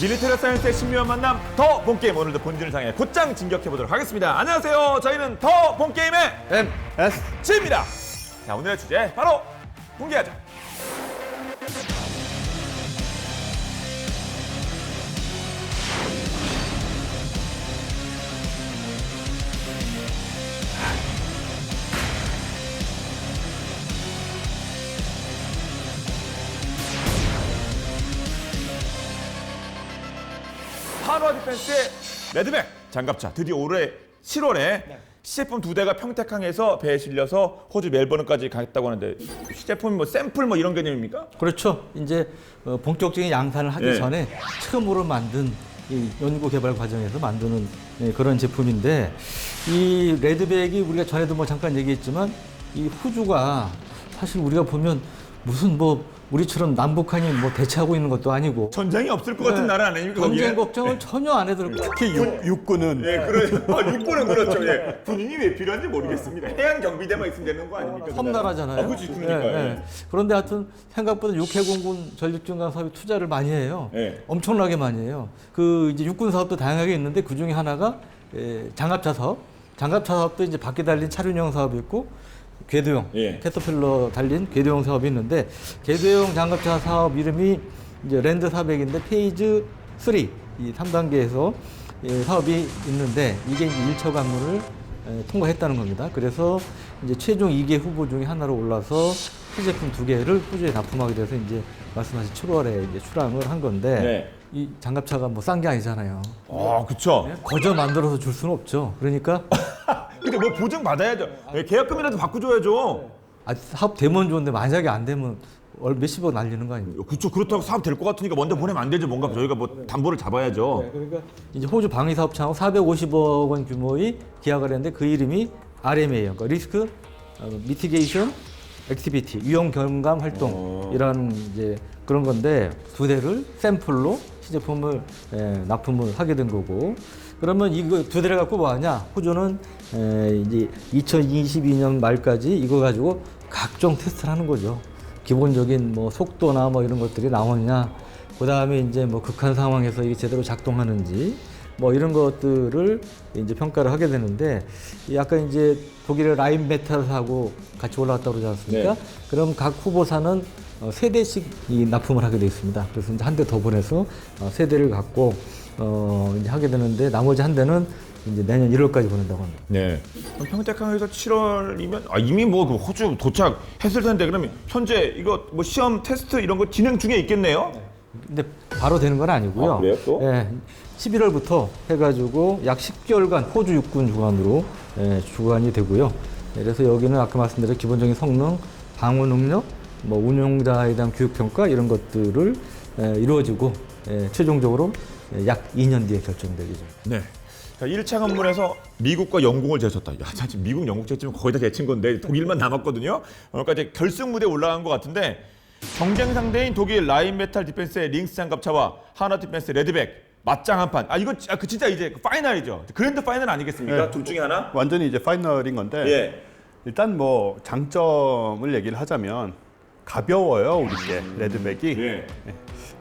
밀리테리 사이언스의 신묘한 만남 더 본게임 오늘도 본진을 향해 곧장 진격해보도록 하겠습니다. 안녕하세요. 저희는 더 본게임의 M S 지입니다. 자 오늘의 주제 바로 공개하죠. 한화 디펜스의 레드백 장갑차 드디어 올해 7월에 시제품 두 대가 평택항에서 배에 실려서 호주 멜버른까지 갔다고 하는데 시제품 뭐 샘플 뭐 이런 개념입니까? 그렇죠. 이제 어, 본격적인 양산을 하기 예. 전에 처음으로 만든 이 연구 개발 과정에서 만드는 예, 그런 제품인데 이 레드백이 우리가 전에도 뭐 잠깐 얘기했지만 이 호주가 사실 우리가 보면 무슨 뭐 우리처럼 남북한이 뭐 대치하고 있는 것도 아니고 전쟁이 없을 것 같은 나라 아닙니까? 전쟁 거기에? 걱정을 전혀 안 해도 특히 육, 육군은 예, 그래. 아, 육군은 그렇죠. 예. 군인이 왜 필요한지 모르겠습니다. 해양 경비대만 있으면 되는 거 아닙니까? 섬나라잖아요. 아, 그렇지, 그러니까. 예, 예. 예. 그런데 하여튼 생각보다 육해공군 전력증강 사업에 투자를 많이 해요. 예. 엄청나게 많이 해요. 그 이제 육군 사업도 다양하게 있는데 그 중에 하나가 예, 장갑차 사업. 장갑차 사업도 이제 밖에 달린 차륜형 사업이 있고 궤도형 예. 캐터필러 달린 궤도형 사업이 있는데 궤도형 장갑차 사업 이름이 이제 랜드 400인데 페이즈 3 이 3단계에서 예, 사업이 있는데 이게 이제 1차 관문을 에, 통과했다는 겁니다. 그래서 이제 최종 2개 후보 중에 하나로 올라서 시제품 두 개를 호주에 납품하게 돼서 이제 말씀하신 7월에 이제 출항을 한 건데 네. 이 장갑차가 뭐 싼 게 아니잖아요. 아, 그쵸. 거저 만들어서 줄 수는 없죠. 그러니까 근데 뭐 보증 받아야죠. 예, 계약금이라도 바꿔줘야죠. 아, 사업 되면 좋은데 만약에 안 되면 얼- 몇십억 날리는 거 아닙니까? 그쵸. 그렇다고 사업 될 것 같으니까 먼저 보내면 안 되죠. 뭔가 저희가 뭐 담보를 잡아야죠. 그러니까 이제 호주 방위 사업청하고 450억 원 규모의 계약을 했는데 그 이름이 RMA예요. 그러니까 리스크 미티게이션 액티비티 위험 경감 활동이라는 이제 그런 건데 두 대를 샘플로 시제품을 에, 납품을 하게 된 거고 그러면 이거 두 대를 갖고 뭐 하냐? 호주는 에, 이제 2022년 말까지 이거 가지고 각종 테스트를 하는 거죠. 기본적인 뭐 속도나 뭐 이런 것들이 나오느냐, 그 다음에 이제 뭐 극한 상황에서 이게 제대로 작동하는지 뭐 이런 것들을 이제 평가를 하게 되는데 이 아까 이제 독일의 라인 메탈하고 같이 올라왔다고 그러지 않습니까? 네. 그럼 각 후보사는 어, 세 대씩 이 납품을 하게 돼 있습니다. 그래서 이제 한 대 더 보내서 어, 세 대를 갖고 어, 이제 하게 되는데 나머지 한 대는 이제 내년 1월까지 보낸다고 합니다. 네. 그럼 평택항에서 7월이면 아, 이미 뭐 그 호주 도착했을 텐데 그러면 현재 이거 뭐 시험 테스트 이런 거 진행 중에 있겠네요. 근데 바로 되는 건 아니고요. 아, 그래요, 또? 예, 11월부터 해가지고 약 10개월간 호주 육군 주관으로 예, 주관이 되고요. 예, 그래서 여기는 아까 말씀드린 기본적인 성능, 방어 능력, 뭐 운용자에 대한 교육 평가 이런 것들을 예, 이루어지고 예, 최종적으로 예, 약 2년 뒤에 결정되겠죠. 네. 자, 1차 관문에서 미국과 영국을 제쳤다. 야, 사실 미국, 영국 제치면 거의 다 제친 건데 독일만 남았거든요. 그러니까 이제 결승 무대에 올라간 것 같은데 경쟁 상대인 독일 라인 메탈 디펜스의 링스 장갑차와 하나 디펜스 레드백 맞짱 한 판. 아 이거 아, 그 진짜 이제 파이널이죠. 그랜드 파이널 아니겠습니까? 네. 둘 중에 하나. 완전히 이제 파이널인 건데 예. 일단 뭐 장점을 얘기를 하자면 가벼워요 우리 게 레드백이 예.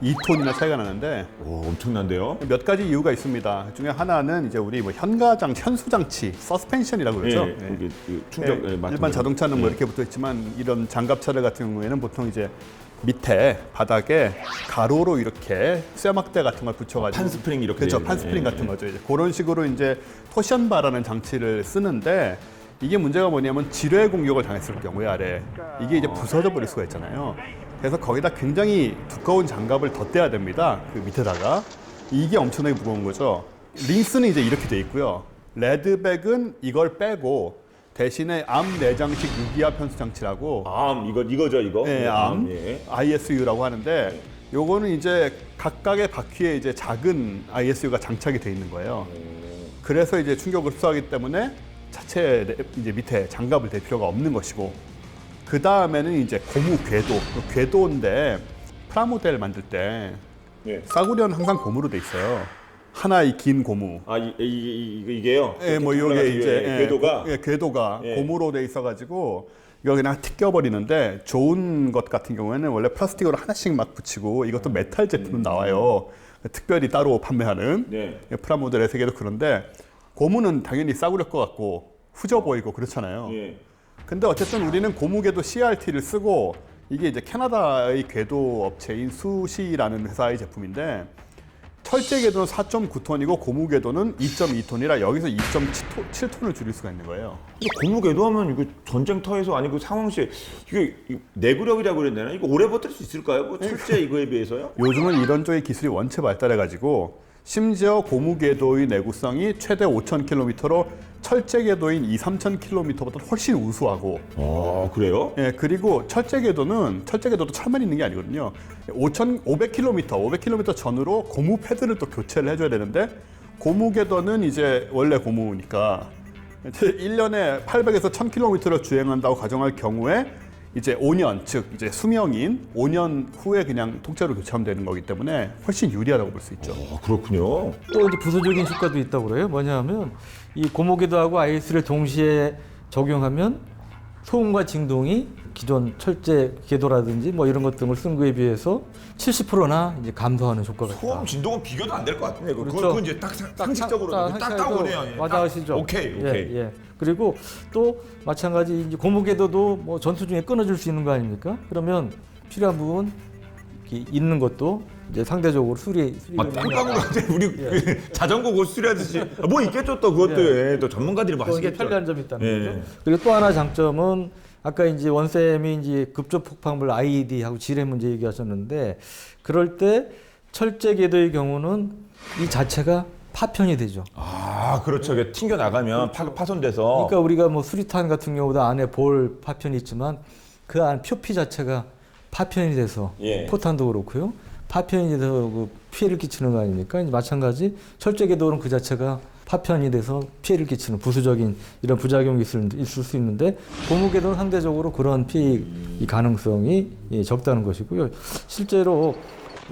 2톤이나 차이가 나는데 오, 엄청난데요. 몇 가지 이유가 있습니다. 그 중에 하나는 이제 우리 뭐 현가장 현수 장치 서스펜션이라고 그러죠. 예, 예. 이게 그 충격 예, 예, 맡은 일반. 자동차는 뭐 예. 이렇게 붙어 있지만 이런 장갑차들 같은 경우에는 보통 이제 밑에 바닥에 가로로 이렇게 쇠막대 같은 걸 붙여가지고 판 스프링 이렇게 그렇죠 돼판 스프링 예, 같은 예. 거죠 이제 그런 식으로 이제 토션바라는 장치를 쓰는데 이게 문제가 뭐냐면 지뢰 공격을 당했을 경우에 아래 이게 이제 부서져 버릴 수가 있잖아요 그래서 거기다 굉장히 두꺼운 장갑을 덧대야 됩니다. 그 밑에다가. 이게 엄청나게 무거운 거죠. 링스는 이제 이렇게 돼 있고요. 레드백은 이걸 빼고 대신에 암 내장식 유기압 현수 장치라고. 암 이거 이거죠 이거. 네, 암 예. ISU라고 하는데 요거는 이제 각각의 바퀴에 이제 작은 ISU가 장착이 돼 있는 거예요. 그래서 이제 충격을 흡수하기 때문에 자체 내- 이제 밑에 장갑을 댈 필요가 없는 것이고 그 다음에는 이제 고무 궤도 궤도인데 프라모델 만들 때 예. 싸구려는 항상 고무로 돼 있어요. 하나의 긴 고무. 아 이, 이, 이, 이, 이게요. 예, 뭐 이게 이제 예, 예, 궤도가 고- 예, 궤도가 예. 고무로 돼 있어가지고 이거 그냥 틱 껴버리는데 좋은 것 같은 경우에는 원래 플라스틱으로 하나씩 막 붙이고 이것도 메탈 제품 나와요. 특별히 따로 판매하는 네. 프라모델의 세계도 그런데 고무는 당연히 싸구려 것 같고 후져 보이고 그렇잖아요. 예. 근데 어쨌든 우리는 고무궤도 CRT를 쓰고 이게 이제 캐나다의 궤도 업체인 수시라는 회사의 제품인데 철제 궤도는 4.9톤이고 고무 궤도는 2.2톤이라 여기서 2.7톤을 줄일 수가 있는 거예요. 근데 고무 궤도 하면 이거 전쟁터에서 아니 그 상황 시에 이게 이 내구력이라고 되나? 이거 오래 버틸 수 있을까요? 뭐 철제 이거에 비해서요? 요즘은 이런 쪽의 기술이 원체 발달해가지고 심지어 고무 궤도의 내구성이 최대 5,000km로 철제 궤도인 2, 3,000km보다 훨씬 우수하고 아 그래요? 예, 그리고 철제 궤도는 철제 궤도도 철만 있는 게 아니거든요. 5,500km, 500km 전으로 고무 패드를 또 교체를 해줘야 되는데 고무 궤도는 이제 원래 고무니까 이제 1년에 800에서 1,000km를 주행한다고 가정할 경우에 이제 5년, 즉 이제 수명인 5년 후에 그냥 통째로 교체하면 되는 거기 때문에 훨씬 유리하다고 볼 수 있죠. 아 그렇군요. 또 이제 부수적인 효과도 있다고 그래요. 뭐냐면 이 고무궤도하고 아이스를 동시에 적용하면 소음과 진동이 기존 철제 궤도라든지 뭐 이런 것 등을 쓴 거에 비해서 70%나 이제 감소하는 효과가 있다. 소음 진동은 비교도 안 될 것 같은데 그건, 그렇죠. 그건 이제 딱 상- 상식적으로 딱딱 상식적으로 따오네요. 예. 와닿으시죠? 딱, 오케이 오케이. 예, 예. 그리고 또 마찬가지 이제 고무궤도도 뭐 전투 중에 끊어줄 수 있는 거 아닙니까? 그러면 필요한 부분 이렇게 있는 것도 이제 상대적으로 수리 수리 아, 깜깜으로 이제 우리 그 자전거 고수리하듯이 아, 뭐 있겠죠 또 그것도 예. 또 전문가들이 뭐 하시겠죠. 편리한 점이 있다는 예. 거죠. 그리고 또 하나 장점은 아까 이제 원쌤이 이제 급조 폭발물 IED하고 지뢰 문제 얘기하셨는데 그럴 때 철제 궤도의 경우는 이 자체가 파편이 되죠. 아 그렇죠. 이게 튕겨 나가면 파, 파손돼서. 그러니까 우리가 뭐 수리탄 같은 경우도 안에 볼 파편이 있지만 그 안 표피 자체가 파편이 돼서 예. 포탄도 그렇고요. 파편이 돼서 그 피해를 끼치는 거 아닙니까? 마찬가지 철제 궤도는 그 자체가 파편이 돼서 피해를 끼치는 부수적인 이런 부작용이 있을, 있을 수 있는데 고무 궤도는 상대적으로 그런 피해 이 가능성이 예, 적다는 것이고요. 실제로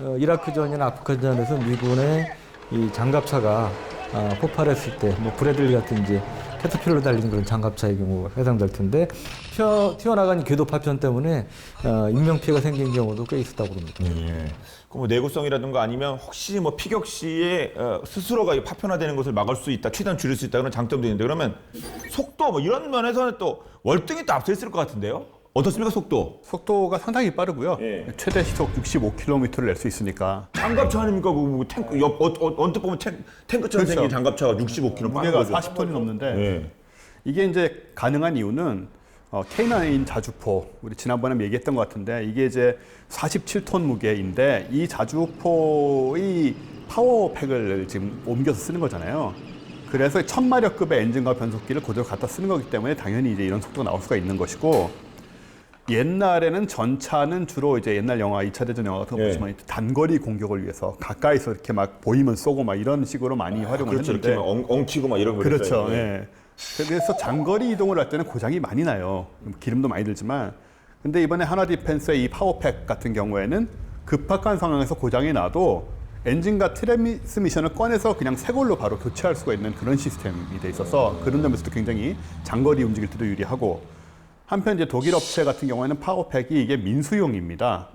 어, 이라크전이나 아프간전에서 미군의 이 장갑차가 아, 폭발했을 때 뭐 브래들리 같은 이제 캐터필러 달린 그런 장갑차의 경우가 해당될 텐데 튀어, 튀어나간 궤도 파편 때문에 어, 인명 피해가 생긴 경우도 꽤 있었다고 합니다. 예. 그뭐 내구성이라든가 아니면 혹시 뭐 피격 시에 어, 스스로가 이 파편화되는 것을 막을 수 있다, 최대한 줄일 수 있다 그런 장점도 있는데 그러면 속도 뭐 이런 면에서는 또 월등히 또 앞서 있을 것 같은데요? 어떻습니까 속도? 속도가 상당히 빠르고요. 예. 최대 시속 65km를 낼 수 있으니까 장갑차 아닙니까? 그 뭐 탱크 옆 어, 어, 언뜻 보면 탱, 탱크처럼 그렇죠. 생긴 장갑차가 65km 무게가 40톤이 넘는데 예. 이게 이제 가능한 이유는 어, K9 자주포 우리 지난번에 얘기했던 것 같은데 이게 이제 47톤 무게인데 이 자주포의 파워팩을 지금 옮겨서 쓰는 거잖아요. 그래서 천마력급의 엔진과 변속기를 그대로 갖다 쓰는 거기 때문에 당연히 이제 이런 속도가 나올 수가 있는 것이고 옛날에는 전차는 주로 이제 옛날 영화 2차 대전 영화 같은 거 예. 보시면 단거리 공격을 위해서 가까이서 이렇게 막 보이면 쏘고 막 이런 식으로 많이 활용을 그렇죠. 했는데 이렇게 막 엉, 엉키고 막 이런 거 그렇죠. 있어요. 예. 그래서 장거리 이동을 할 때는 고장이 많이 나요. 기름도 많이 들지만. 근데 이번에 하나 디펜스의 이 파워팩 같은 경우에는 급박한 상황에서 고장이 나도 엔진과 트랜스미션을 꺼내서 그냥 새 걸로 바로 교체할 수가 있는 그런 시스템이 돼 있어서 그런 점에서도 굉장히 장거리 움직일 때도 유리하고 한편 이제 독일 업체 같은 경우에는 파워팩이 이게 민수용입니다.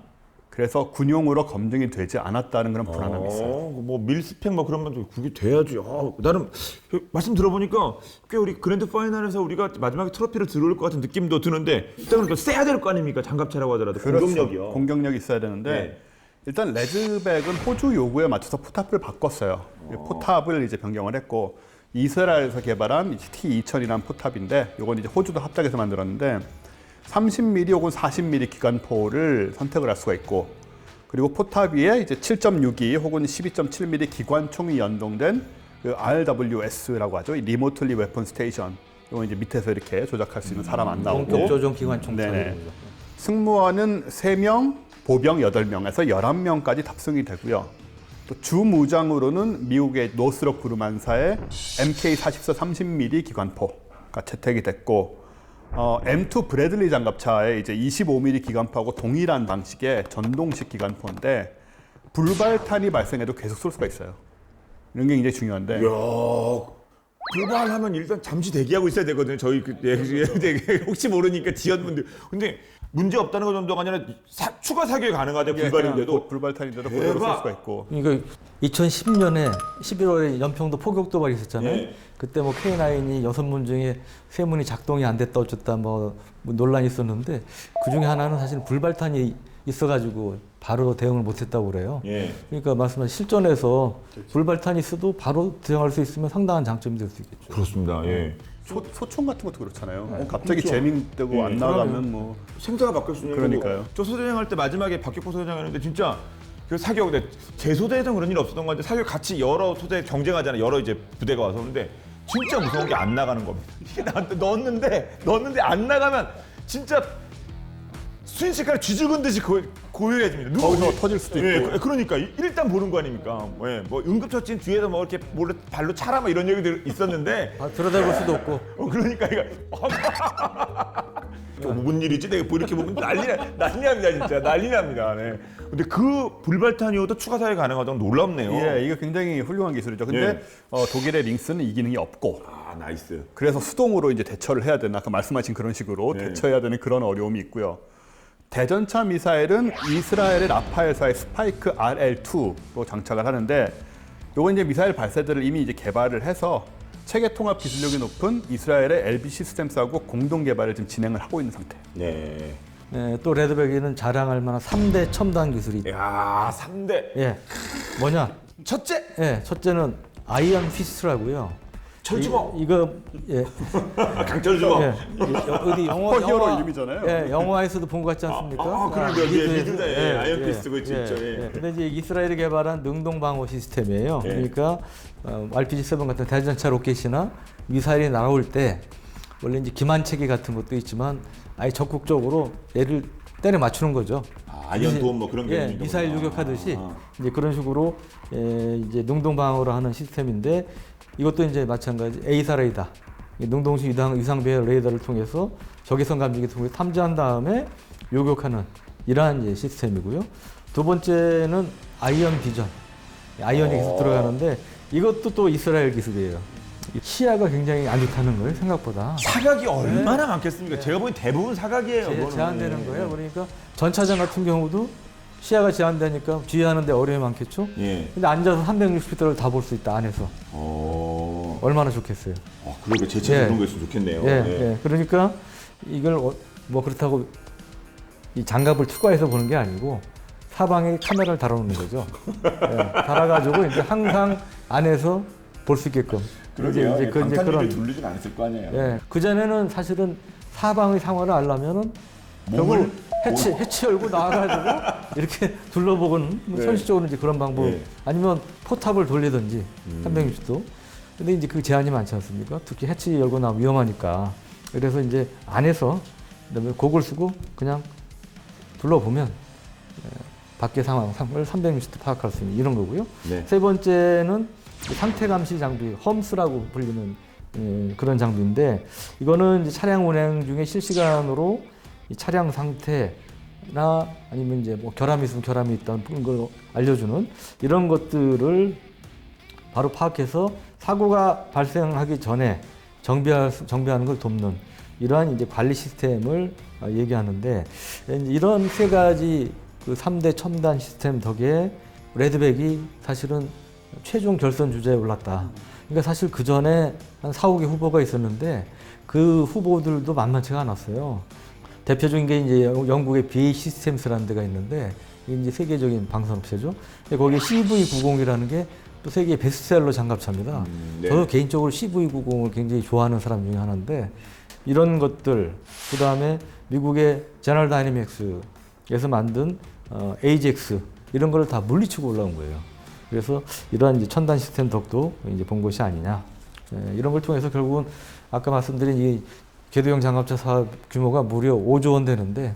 그래서 군용으로 검증이 되지 않았다는 그런 불안함이 있어요. 어, 뭐 밀스펙 뭐 그런 건 그게 돼야지. 아, 나름 그 말씀 들어보니까 꽤 우리 그랜드 파이널에서 우리가 마지막에 트로피를 들어올 것 같은 느낌도 드는데 일단은 또 세야 될 거 아닙니까? 장갑차라고 하더라도 공격력이요. 그렇죠. 공격력이 있어야 되는데 네. 일단 레즈백은 호주 요구에 맞춰서 포탑을 바꿨어요. 포탑을 이제 변경을 했고 이스라엘에서 개발한 T2000이라는 포탑인데 이건 이제 호주도 합작해서 만들었는데 30mm 혹은 40mm 기관포를 선택을 할 수가 있고 그리고 포탑 위에 이제 7.62 혹은 12.7mm 기관총이 연동된 그 RWS라고 하죠. 이 리모틀리 웨폰 스테이션. 이건 이제 밑에서 이렇게 조작할 수 있는 사람 안 나오고 원격 조종 기관총 네네. 승무원은 3명, 보병 8명에서 11명까지 탑승이 되고요. 또 주무장으로는 미국의 노스록 그루만사의 MK44 30mm 기관포가 채택이 됐고 어, M2 브래들리 장갑차의 이제 25mm 기관포하고 동일한 방식의 전동식 기관포인데 불발탄이 발생해도 계속 쏠 수가 있어요. 이런 게 굉장히 중요한데 이야, 불발하면 일단 잠시 대기하고 있어야 되거든요. 저희 그 예, 예, 혹시 모르니까 지연분들. 근데 문제 없다는 것 정도가 아니라 사- 추가 사격이 가능하대 불발인데도 불발탄인데도 그대로 쓸 대박. 수가 있고. 그러니까 2010년에 11월에 연평도 포격 도발이 있었잖아요. 예. 그때 뭐 K9이 여섯 문 중에 세 문이 작동이 안 됐다 어쨌다 뭐, 뭐 논란이 있었는데 그 중에 하나는 사실 불발탄이 있어가지고 바로 대응을 못했다고 그래요. 예. 그러니까 말씀하신 실전에서 불발탄이 있어도 바로 대응할 수 있으면 상당한 장점이 될 수 있겠죠. 그렇습니다. 예. 소, 소총 같은 것도 그렇잖아요. 갑자기 재밍 되고 예, 안 나가면 뭐 생사가 바뀔 수 있는 그러니까요. 저 소대장 할 때 마지막에 박격포 소대장 하는데 진짜 그 사격 근데 제 소대에서는 그런 일 없었던 것 같은데 사격 같이 여러 소대 경쟁하잖아요. 여러 이제 부대가 와서 근데 진짜 무서운 게 안 나가는 겁니다. 이게 나한테 넣었는데 넣었는데 안 나가면 진짜 순식간에 쥐죽은 듯이 고, 고요해집니다. 누구 거기서 뒤에- 터질 수도 예, 있고. 그- 그러니까 일단 보는 거 아닙니까? 예, 뭐 응급처치는 뒤에서 뭐 이렇게 몰래 발로 차라 뭐 이런 얘기들 있었는데 아, 들여다볼 수도 없고 어, 그러니까 이거 또 무슨 일이지? 내가 뭐 이렇게 보면 난리 나- 난리 납니다 진짜 난리 납니다. 네. 근데 그 불발탄이어도 추가 사격 가능하다는 건 놀랍네요. 예, 이거 굉장히 훌륭한 기술이죠. 근데 예. 어, 독일의 링스는 이 기능이 없고 아 나이스. 그래서 수동으로 이제 대처를 해야 되는 아까 말씀하신 그런 식으로 네. 대처해야 되는 그런 어려움이 있고요. 대전차 미사일은 이스라엘의 라파엘사의 스파이크 RL2로 장착을 하는데 요건 이제 미사일 발사대를 이미 이제 개발을 해서 체계 통합 기술력이 높은 이스라엘의 LB 시스템스하고 공동 개발을 지금 진행을 하고 있는 상태예요. 네. 예, 또 레드백에는 자랑할 만한 3대 첨단 기술이 있다. 야 3대 예. 뭐냐? 첫째 예, 첫째는 아이언 피스트라고요. 철주먹 이, 이거 예, 강철 주먹. 예, 어디 영화 슈퍼히어로 이름이잖아요. 예, 영화에서도 본 것 같지 않습니까? 아, 아, 그러게요. 예. 미드다. 예, 아이언 피스트 그거 있죠. 예. 근데 이제 이스라엘이 개발한 능동 방어 시스템이에요. 예. 그러니까 어, RPG-7 같은 대전차 로켓이나 미사일이 날아올 때 원래 이제 기만 체계 같은 것도 있지만 아예 적극적으로 얘를 때려 맞추는 거죠. 아, 아이언 도움 뭐 그런 예, 개념인가 미사일 보다. 요격하듯이 아. 이제 그런 식으로 예, 이제 능동 방어를 하는 시스템인데 이것도 이제 마찬가지 에이사 레이더, 이 능동식 위상, 위상 배열 레이더를 통해서 적외선 감지기 통해 탐지한 다음에 요격하는 이러한 이제 시스템이고요. 두 번째는 아이언 비전, 아이언이 계속 들어가는데 이것도 또 이스라엘 기술이에요. 이 시야가 굉장히 안 좋다는 거예요 생각보다. 사각이 얼마나 많겠습니까? 제가 보기엔 대부분 사각이에요. 제, 그거는. 제한되는 거예요. 그러니까 전차장 같은 경우도 시야가 제한되니까 주의하는데 어려움이 많겠죠. 예. 근데 앉아서 360도를 다 볼 수 있다 안에서 어. 얼마나 좋겠어요. 아, 그러게 제 차에 예. 그런 거 있으면 좋겠네요. 예, 예. 예. 그러니까 이걸 어- 뭐 그렇다고 이 장갑을 투과해서 보는 게 아니고 사방에 카메라를 달아놓는 거죠. 예, 달아가지고 이제 항상 안에서 볼 수 있게끔. 그러게요. 이제, 예, 그, 이제 방탄유리를 그런. 둘르진 않았을 거 아니에요. 예, 그 전에는 사실은 사방의 상황을 알려면은 결국 몸을- 해치 해치 열고 나와가지고 이렇게 둘러보고는 뭐 네. 현실적으로 이제 그런 방법 예. 아니면 포탑을 돌리든지 음. 360도. 근데 이제 그 제한이 많지 않습니까? 특히 해치 열고 나면 위험하니까. 그래서 이제 안에서 그다음에 곡을 쓰고 그냥 둘러보면 예, 밖의 상황을 360도 파악할 수 있는 이런 거고요. 네. 세 번째는 상태 감시 장비, 험스라고 불리는 예, 그런 장비인데 이거는 이제 차량 운행 중에 실시간으로 이 차량 상태나 아니면 이제 뭐 결함이 있으면 결함이 있다는 걸 알려주는 이런 것들을 바로 파악해서 사고가 발생하기 전에 정비할, 수- 정비하는 걸 돕는 이러한 이제 관리 시스템을 어, 얘기하는데 이런 세 가지 그 3대 첨단 시스템 덕에 레드백이 사실은 최종 결선 주자에 올랐다. 그러니까 사실 그 전에 한 4, 5개 후보가 있었는데 그 후보들도 만만치가 않았어요. 대표적인 게 이제 영- 영국의 BA 시스템스라는 데가 있는데 이게 이제 세계적인 방산업체죠. 거기에 CV90이라는 게 또 세계 베스트셀러 장갑차입니다. 음, 네. 저도 개인적으로 CV90을 굉장히 좋아하는 사람 중에 하나인데 이런 것들 그 다음에 미국의 제너럴 다이내믹스에서 만든 어, AJAX 이런 걸 다 물리치고 올라온 거예요. 그래서 이러한 이제 첨단 시스템 덕도 이제 본 것이 아니냐. 예, 이런 걸 통해서 결국은 아까 말씀드린 이 궤도형 장갑차 사업 규모가 무려 5조 원 되는데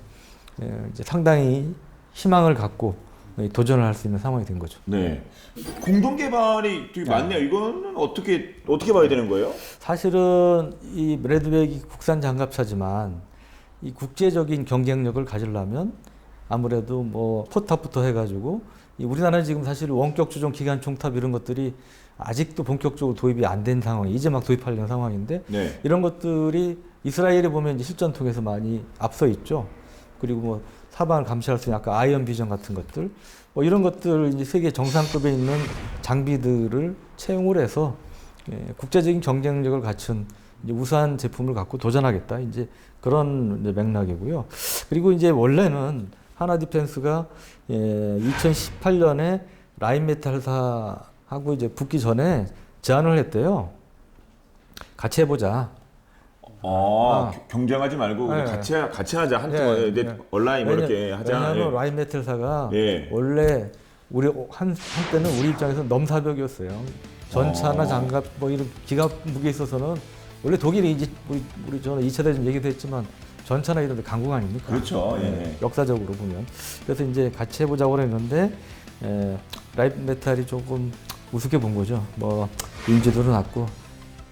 예, 이제 상당히 희망을 갖고 예, 도전을 할 수 있는 상황이 된 거죠. 네. 공동 개발이 되게 많네요. 이거는 어떻게 어떻게 봐야 되는 거예요? 사실은 이 레드백이 국산 장갑차지만 이 국제적인 경쟁력을 가지려면 아무래도 뭐 포탑부터 해가지고 이 우리나라는 지금 사실 원격 조종 기관 총탑 이런 것들이 아직도 본격적으로 도입이 안 된 상황, 이제 막 도입하려는 상황인데 네. 이런 것들이 이스라엘에 보면 이제 실전통에서 많이 앞서 있죠. 그리고 뭐 사방을 감시할 수 있는 아까 아이언 비전 같은 것들, 뭐 이런 것들 이제 세계 정상급에 있는 장비들을 채용을 해서 예, 국제적인 경쟁력을 갖춘 우수한 제품을 갖고 도전하겠다. 이제 그런 이제 맥락이고요. 그리고 이제 원래는 하나 디펜스가 예, 2018년에 라인메탈사하고 이제 붙기 전에 제안을 했대요. 같이 해보자. 아, 아. 겨- 경쟁하지 말고 네. 같이 하- 같이 하자 한 네, 네, 네, 네. 온라인 뭐 이렇게 하자. 왜냐하면 예. 라인 메탈사가 예. 원래 우리 한 한때는 우리 입장에서 넘사벽이었어요. 전차나 어. 장갑 뭐 이런 기갑 무기에 있어서는 원래 독일이 이제 우리, 우리 저는 2차 대전 얘기도 했지만 전차나 이런 데 강국 아닙니까? 그렇죠. 예. 네, 역사적으로 보면 그래서 이제 같이 해보자고 그랬는데 에, 라이프 메탈이 조금 우습게 본 거죠. 뭐 인지도도 낮고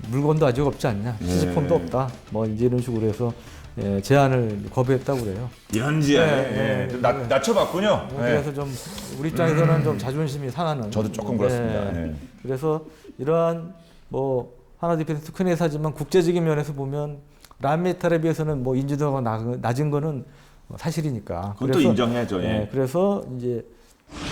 물건도 아직 없지 않냐, 네. 시제품도 없다. 뭐 이제 이런 식으로 해서 예, 제안을 거부했다고 그래요. 이런 지에 네, 예, 네, 좀 네. 낮, 낮춰봤군요. 뭐 예. 그래서 좀 우리 입장에서는 좀 자존심이 상하는. 저도 조금 그렇습니다. 네. 예. 그래서 이러한 뭐 하나 디펜스 큰 회사지만 국제적인 면에서 보면 람메탈에 비해서는 뭐 인지도가 나- 낮은 거는 사실이니까. 그것도 인정해야죠. 예. 네, 그래서 이제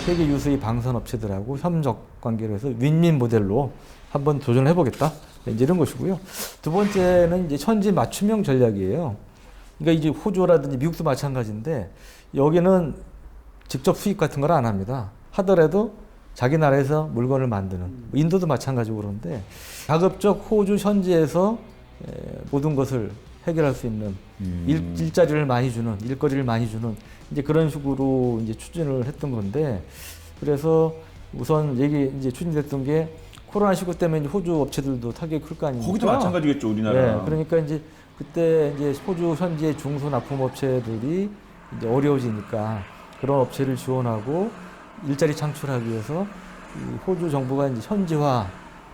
세계 유수의 방산 업체들하고 협력 관계를 해서 윈윈 모델로 한번 도전을 해보겠다. 이제 이런 것이고요. 두 번째는 이제 현지 맞춤형 전략이에요. 그러니까 이제 호주라든지 미국도 마찬가지인데 여기는 직접 수입 같은 걸 안 합니다. 하더라도 자기 나라에서 물건을 만드는 인도도 마찬가지고 그런데 가급적 호주 현지에서 에, 모든 것을 해결할 수 있는 음. 일, 일자리를 많이 주는 일거리를 많이 주는 이제 그런 식으로 이제 추진을 했던 건데 그래서 우선 얘기 이제 추진됐던 게 코로나 시국 때문에 호주 업체들도 타격이 클 거 아닙니까? 거기도 마찬가지겠죠 우리나라. 네, 그러니까 이제 그때 이제 호주 현지의 중소 납품 업체들이 이제 어려워지니까 그런 업체를 지원하고 일자리 창출하기 위해서 이 호주 정부가 이제 현지화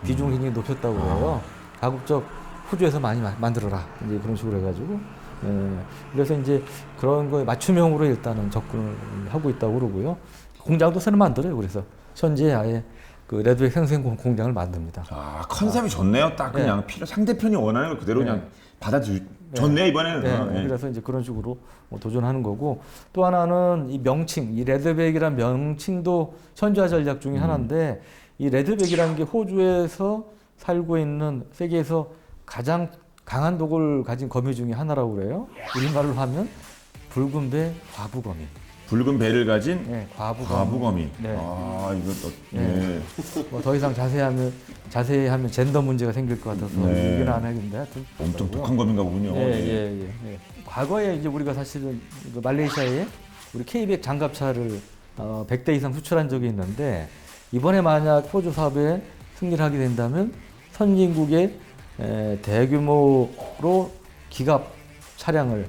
비중 굉장히 높였다고 그래요. 가급적 호주에서 많이 마- 만들어라 이제 그런 식으로 해가지고 예, 그래서 이제 그런 거에 맞춤형으로 일단은 접근을 하고 있다고 그러고요. 공장도 새로 만들어요. 그래서 현지에 아예 그 레드백 생생 공- 공장을 만듭니다. 아 컨셉이 좋네요. 딱 그냥 필요 상대편이 원하는 걸 그대로 그냥 받아주. 좋네 이번에는. 네, 어, 예. 그래서 이제 그런 식으로 뭐 도전하는 거고 또 하나는 이 명칭, 이 레드백이란 명칭도 현지화 전략 음. 중에 하나인데 이 레드백이라는 게 호주에서 살고 있는 세계에서 가장 강한 독을 가진 거미 중에 하나라고 그래요. 우리말로 하면 붉은 배 과부거미. 붉은 배를 가진 네, 과부거미. 과부거미. 네. 아 이거 또. 네. 예. 뭐더 이상 자세하면 자세히 하면 젠더 문제가 생길 것 같아서 네. 얘기는 안 하겠는데 하여튼 엄청 독한 검인가 보군요. 예, 예, 예, 예. 과거에 이제 우리가 사실은 그 말레이시아에 우리 K100 장갑차를 어, 100대 이상 수출한 적이 있는데 이번에 만약 호주 사업에 승리를 하게 된다면 선진국의 에, 대규모로 기갑 차량을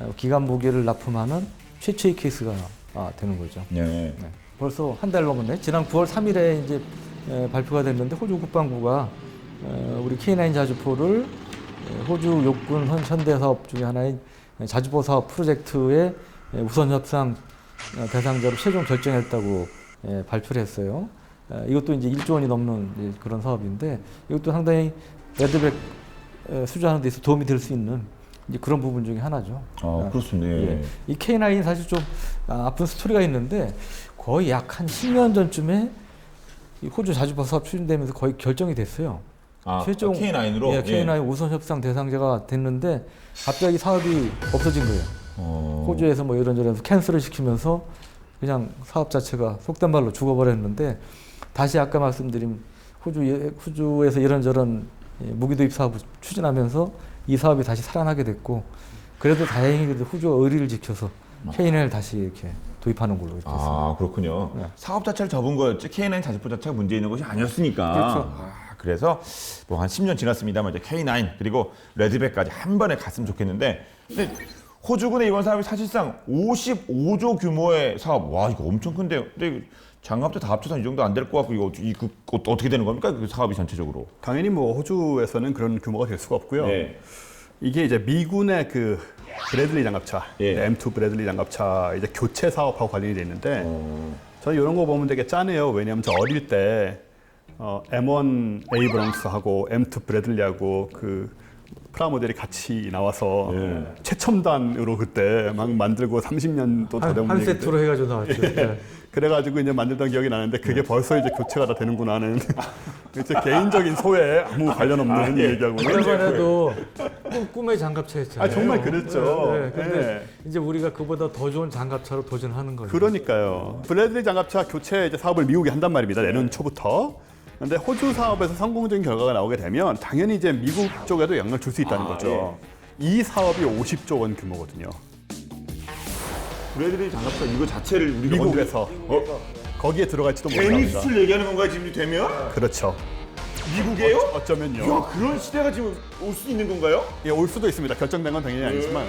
어, 기갑 무기를 납품하는 최초의 케이스가 아, 되는 거죠. 예. 네. 벌써 한 달 넘었네. 지난 9월 3일에 이제 에, 발표가 됐는데 호주 국방부가 어, 우리 K9 자주포를 에, 호주 육군 현- 현대 사업 중에 하나인 자주포 사업 프로젝트의 에, 우선 협상 어, 대상자로 최종 결정했다고 에, 발표를 했어요. 에, 이것도 이제 1조 원이 넘는 이제 그런 사업인데 이것도 상당히 레드백 에, 수주하는 데 있어 도움이 될 수 있는 이제 그런 부분 중에 하나죠. 아 그렇습니다. 예. 예. 이 K9 사실 좀 아, 아픈 스토리가 있는데 거의 약 한 10년 전쯤에 이 호주 자주포 사업 추진되면서 거의 결정이 됐어요. 아 최종 K9으로. 예, K9 우선 협상 대상자가 됐는데 갑자기 사업이 없어진 거예요. 어. 호주에서 뭐 이런저런 캔슬을 시키면서 그냥 사업 자체가 속된 말로 죽어버렸는데 다시 아까 말씀드린 호주 예, 호주에서 이런저런 예, 무기 도입 사업을 추진하면서 이 사업이 다시 살아나게 됐고 그래도 다행히 그래도 호주가 의리를 지켜서 K9을 다시 이렇게 도입하는 걸로 이렇게 했습니다. 아 그렇군요. 네. 사업 자체를 접은 거였지 K9 자주포 자체가 문제 있는 것이 아니었으니까. 그렇죠. 아, 그래서 뭐 한 10년 지났습니다만 이제 K9 그리고 레드백까지 한 번에 갔으면 좋겠는데 근데 호주군의 이번 사업이 사실상 55조 규모의 사업. 와 이거 엄청 큰데요. 근데 장갑도 다 합쳐서 이 정도 안 될 것 같고 이거 이 그, 그 어떻게 되는 겁니까? 그 사업이 전체적으로. 당연히 뭐 호주에서는 그런 규모가 될 수가 없고요. 네. 이게 이제 미군의 그 브래들리 장갑차, 예. M2 브래들리 장갑차 이제 교체 사업하고 관련이 돼 있는데 어. 저는 이런 거 보면 되게 짠해요. 왜냐하면 저 어릴 때 어, M1 에이브럼스하고 M2 브래들리하고 그 프라모델이 같이 나와서 예. 최첨단으로 그때 막 만들고 30년도 더 한, 된한 얘기인데 세트로 해가지고 나왔죠. 네. 그래가지고 이제 만들던 기억이 나는데 그게 벌써 이제 교체가 다 되는구나 하는 이제 개인적인 소외 아무 관련 없는 얘기하고는 그때만 해도 꿈, 꿈의 장갑차였잖아요. 아, 정말 그랬죠. 네, 네. 근데 네. 이제 우리가 그보다 더 좋은 장갑차로 도전하는 거예요. 그러니까요. 브래들리 장갑차 교체 이제 사업을 미국이 한단 말입니다. 내년 초부터. 근데 호주 사업에서 성공적인 결과가 나오게 되면 당연히 이제 미국 쪽에도 영향을 줄 수 있다는 아, 거죠. 이 사업이 50조 원 규모거든요. 브래들리 장갑차 이거 자체를 우리가 미국에서 어? 거기에 들어갈지도 괜히 모릅니다. 수출 얘기하는 건가요 지금 되면? 그렇죠. 미국에요? 어쩌면요. 야 그런 시대가 지금 올 수 있는 건가요? 예, 올 수도 있습니다. 결정된 건 당연히 아니지만